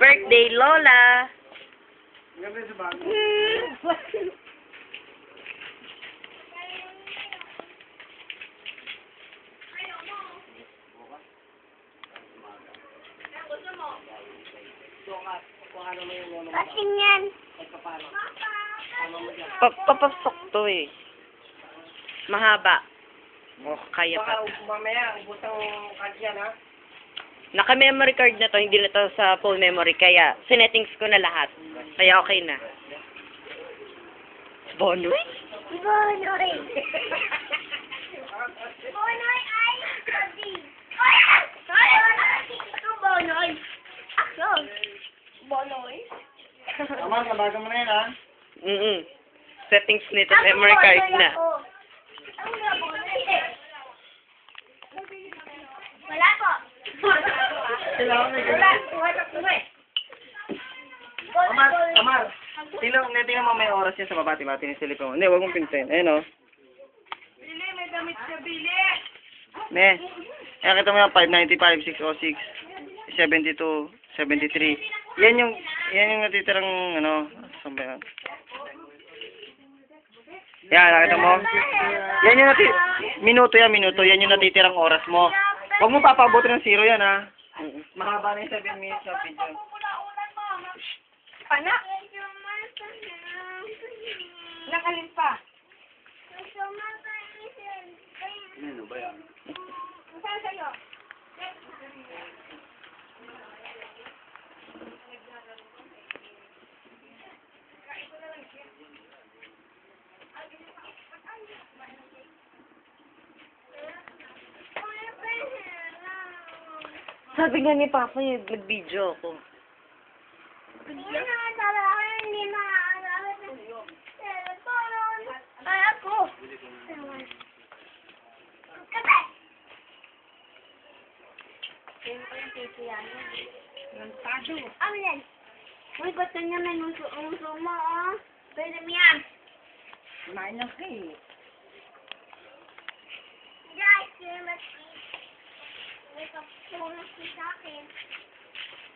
birthday, Lola! Gabi sa bago. Kasing yan. Pa papasok to eh. Mahaba. Oh, kaya pa. Baka mamaya, ubos ang kadyan ha. Naka-memory card na to, hindi na to sa full memory. Kaya, sinettings ko na lahat. Kaya okay na. Bonoy? Bonoy. Bonoy ay sabi. Ito Bonoy. Action. Bonoy. Tama, nabago mo na yan ha. Mm Settings nito, memory card na. Ano nga Bonoy? Wala po. Kailangan may Wala. Po eh. Amar, Amar. Tingnan, hindi, tingnan mo may oras yan sa baba, diba? Tinisilip mo. Hindi, huwag mong pintain. Ayun o. Bili, may damit ka, Bili. Ne. Ayan, kita mo yung 595, 606, 72, 73. Yan yung, yan yung natitirang, ano, saan ba yan? Yan, nakita mo? Yan yung nati, minuto yan, minuto. Yan yung natitirang oras mo. Huwag mo papabuti ng zero yan, ha? Mahaba na yung 7 minutes ng video. Pana. Nakalin pa. Ano ba yan? Saan sa'yo? Sabi nga ni Papa, yung nag-video ako. Yan? Uy, ba't na may nuso ang uso mo, oh? Pwede mo yan. Kumain ng cake. Guys, kaya mas... May kapunas sa akin.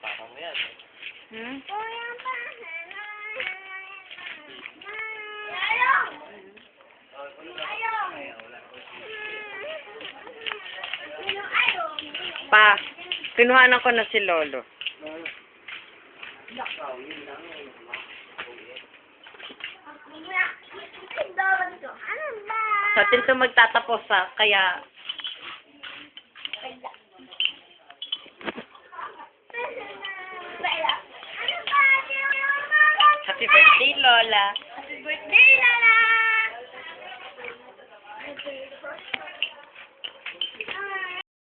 Papa mo yan. Hmm? Kuya pa. Sino ayaw? Pa, kinuhanan ko na si Lolo. Sa atin to magtatapos ha, kaya Ano ba? happy birthday Lola. Happy birthday, Lala!